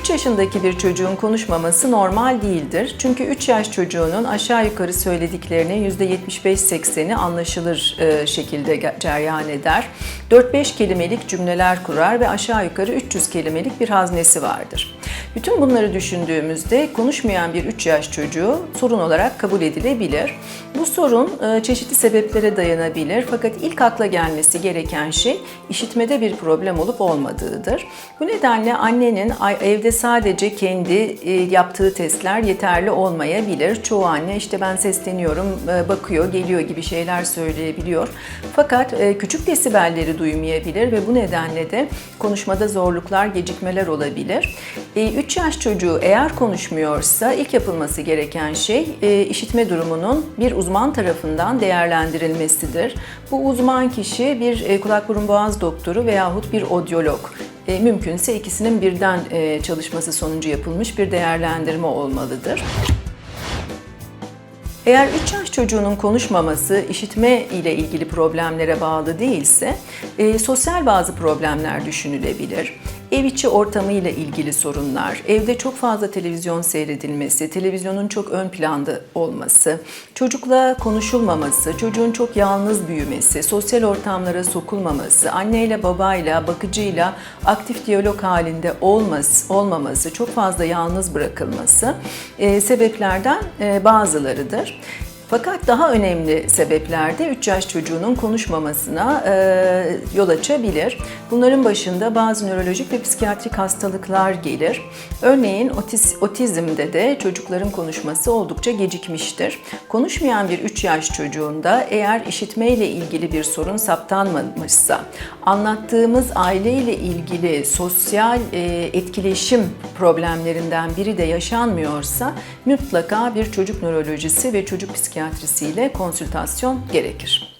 3 yaşındaki bir çocuğun konuşmaması normal değildir. Çünkü 3 yaş çocuğunun aşağı yukarı söylediklerini %75-80'i anlaşılır e, şekilde cereyan eder. 4-5 kelimelik cümleler kurar ve aşağı yukarı 300 kelimelik bir haznesi vardır. Bütün bunları düşündüğümüzde konuşmayan bir 3 yaş çocuğu sorun olarak kabul edilebilir. Bu sorun e, çeşitli sebeplere dayanabilir fakat ilk akla gelmesi gereken şey işitmede bir problem olup olmadığıdır. Bu nedenle annenin evde sadece kendi e, yaptığı testler yeterli olmayabilir. Çoğu anne işte ben sesleniyorum, e, bakıyor, geliyor gibi şeyler söyleyebiliyor. Fakat küçük desibelleri duymayabilir ve bu nedenle de konuşmada zorluklar, gecikmeler olabilir. 3 yaş çocuğu eğer konuşmuyorsa ilk yapılması gereken şey e, işitme durumunun bir uzman tarafından değerlendirilmesidir. Bu uzman kişi bir e, kulak burun boğaz doktoru veyahut bir odyolog. E, mümkünse ikisinin birden e, çalışması sonucu yapılmış bir değerlendirme olmalıdır. Eğer 3 yaş çocuğunun konuşmaması işitme ile ilgili problemlere bağlı değilse, e, sosyal bazı problemler düşünülebilir. Ev içi ortamı ile ilgili sorunlar, evde çok fazla televizyon seyredilmesi, televizyonun çok ön planda olması, çocukla konuşulmaması, çocuğun çok yalnız büyümesi, sosyal ortamlara sokulmaması, anneyle babayla, bakıcıyla aktif diyalog halinde olması, olmaması, çok fazla yalnız bırakılması e, sebeplerden e, bazılarıdır. Fakat daha önemli sebepler de 3 yaş çocuğunun konuşmamasına e, yol açabilir. Bunların başında bazı nörolojik ve psikiyatrik hastalıklar gelir. Örneğin otiz, otizmde de çocukların konuşması oldukça gecikmiştir. Konuşmayan bir 3 yaş çocuğunda eğer işitme ile ilgili bir sorun saptanmamışsa, anlattığımız aile ile ilgili sosyal e, etkileşim problemlerinden biri de yaşanmıyorsa mutlaka bir çocuk nörolojisi ve çocuk psikiyatrisiyle konsültasyon gerekir.